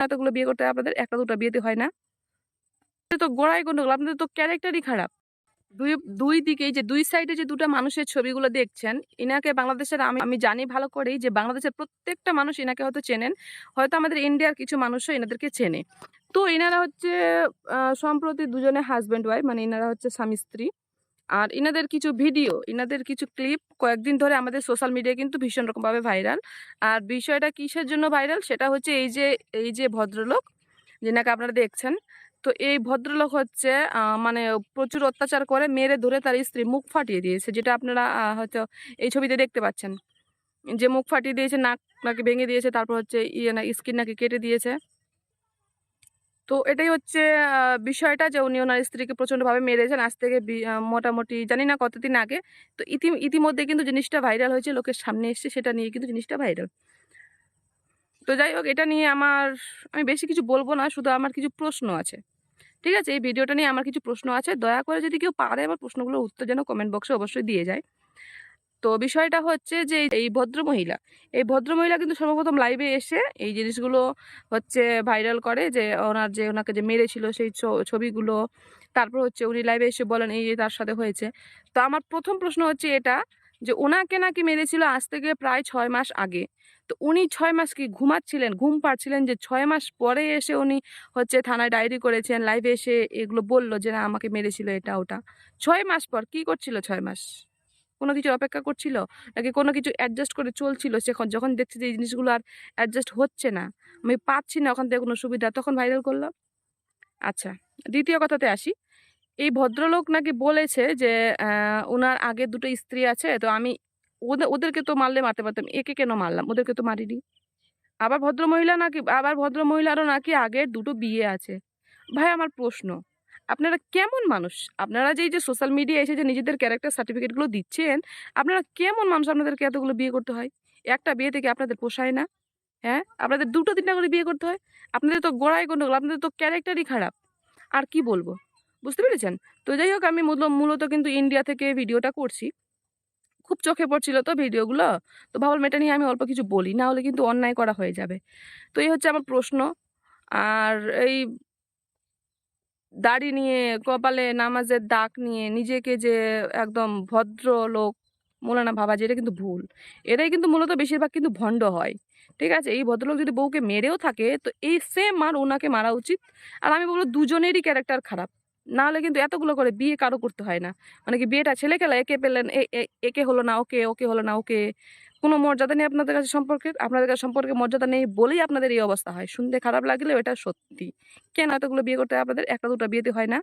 এতগুলো বিয়ে করতে আপনাদের একটা দুটো বিয়েতে হয় না। তো গোড়ায় গন্ডগোল, আপনাদের তো ক্যারেক্টারই খারাপ। দুই দুই দিকে যে দুই সাইডে যে দুটো মানুষের ছবিগুলো দেখছেন ইনাকে বাংলাদেশের আমি আমি জানি ভালো করেই যে বাংলাদেশের প্রত্যেকটা মানুষ ইনাকে হয়তো চেনেন, হয়তো আমাদের ইন্ডিয়ার কিছু মানুষও এনাদেরকে চেনে। তো এনারা হচ্ছে সম্প্রতি দুজনে হাজব্যান্ড ওয়াইফ মানে এনারা হচ্ছে স্বামী স্ত্রী। আর ইনাদের কিছু ভিডিও, ইনাদের কিছু ক্লিপ কয়েকদিন ধরে আমাদের সোশ্যাল মিডিয়ায় কিন্তু ভীষণ রকমভাবে ভাইরাল। আর বিষয়টা কিসের জন্য ভাইরাল সেটা হচ্ছে এই যে এই যে ভদ্রলোক, যেনাকে আপনারা দেখছেন, তো এই ভদ্রলোক হচ্ছে মানে প্রচুর অত্যাচার করে, মেরে ধরে তার স্ত্রী মুখ ফাটিয়ে দিয়েছে, যেটা আপনারা হয়তো এই ছবিতে দেখতে পাচ্ছেন। যে মুখ ফাটিয়ে দিয়েছে, নাক নাকি ভেঙে দিয়েছে, তারপর হচ্ছে ইয়ে না, স্কিন নাকি কেটে দিয়েছে। তো এটাই হচ্ছে বিষয়টা যে উনি ওনার স্ত্রীকে প্রচণ্ডভাবে মেরেছেন। আজ থেকে মোটামুটি জানি না কতদিন আগে। তো ইতি, ইতিমধ্যে কিন্তু জিনিসটা ভাইরাল হয়েছে, লোকের সামনে এসছে, সেটা নিয়ে কিন্তু জিনিসটা ভাইরাল। তো যাই হোক, এটা নিয়ে আমার, আমি বেশি কিছু বলব না, শুধু আমার কিছু প্রশ্ন আছে। ঠিক আছে? এই ভিডিওটা নিয়ে আমার কিছু প্রশ্ন আছে। দয়া করে যদি কেউ পারে আমার প্রশ্নগুলোর উত্তর যেন কমেন্ট বক্সে অবশ্যই দিয়ে যায়। তো বিষয়টা হচ্ছে যে এই ভদ্র মহিলা এই ভদ্র মহিলা কিন্তু সর্বপ্রথম লাইভে এসে এই জিনিসগুলো হচ্ছে ভাইরাল করে যে ওনার যে ওনাকে যে মেরেছিল সেই ছবিগুলো, তারপর হচ্ছে উনি লাইভে এসে বলেন এই এই তার সাথে হয়েছে। তো আমার প্রথম প্রশ্ন হচ্ছে এটা যে ওনাকে নাকি মেরেছিল আজ থেকে প্রায় ছয় মাস আগে। তো উনি ছয় মাস কি ঘুমাচ্ছিলেন, ঘুম পাচ্ছিলেন যে ছয় মাস পরে এসে উনি হচ্ছে থানায় ডায়েরি করেছেন লাইভে এসে এগুলো বলল যে না আমাকে মেরেছিল এটা ওটা। ছয় মাস পর কি করছিল ছয় মাস? কোনো কিছু অপেক্ষা করছিল? নাকি কোনো কিছু অ্যাডজাস্ট করে চলছিল? সেখন যখন দেখছি যে এই জিনিসগুলো আর অ্যাডজাস্ট হচ্ছে না, আমি পাচ্ছি না ওখান থেকে কোনো সুবিধা, তখন ভাইরাল করল। আচ্ছা দ্বিতীয় কথাতে আসি। এই ভদ্রলোক নাকি বলেছে যে ওনার আগে দুটো স্ত্রী আছে, তো আমি ওদের ওদেরকে তো মারলে মারতে পারতাম, একে কেন মারলাম? ওদেরকে তো মারিনি। আবার ভদ্র মহিলা নাকি আবার ভদ্র মহিলারও নাকি আগের দুটো বিয়ে আছে। ভাই, আমার প্রশ্ন আপনারা কেমন মানুষ? আপনারা যে যে সোশ্যাল মিডিয়া এসে যে নিজেদের ক্যারেক্টার সার্টিফিকেটগুলো দিচ্ছেন, আপনারা কেমন মানুষ আপনাদেরকে এতগুলো বিয়ে করতে হয়? একটা বিয়ে থেকে আপনাদের পোষায় না হ্যাঁ? আপনাদের দুটো তিনটা করে বিয়ে করতে হয়। আপনাদের তো গোড়ায় গন্ডগোল, আপনাদের তো ক্যারেক্টারই খারাপ। আর কি বলব? বুঝতে পেরেছেন? তো যাই হোক, আমি মূল- মূলত কিন্তু ইন্ডিয়া থেকে ভিডিওটা করছি। খুব চোখে পড়ছিল তো ভিডিওগুলো। তো ভাবলাম এটা নিয়ে আমি অল্প কিছু বলি, না হলে কিন্তু অন্যায় করা হয়ে যাবে। তো এই হচ্ছে আমার প্রশ্ন। আর এই দাড়ি নিয়ে, কপালে নামাজের দাগ নিয়ে, নিজেকে যে একদম ভদ্র লোক মোলানা ভাবা যে এটা কিন্তু ভুল। এটাই কিন্তু মূলত বেশিরভাগ কিন্তু ভণ্ড হয়। ঠিক আছে? এই ভদ্রলোক যদি বউকে মেরেও থাকে, তো এই সেম মার ওনাকে মারা উচিত। আর আমি বলব দুজনেরই ক্যারেক্টার খারাপ। নাহলে কিন্তু এতগুলো করে বিয়ে কারও করতে হয় না। মানে কি বিয়েটা ছেলে খেলা একে পেলেন একে হলো না ওকে ওকে হলো না ওকে। কোনো মর্যাদা নেই আপনাদের কাছে সম্পর্কে, আপনাদের কাছে সম্পর্কে মর্যাদা নেই বলেই আপনাদের এই অবস্থা হয়। শুনতে খারাপ লাগলেও এটা সত্যি। কেন এতগুলো বিয়ে করতে আপনাদের? একটা দুটো বিয়েতে হয় না।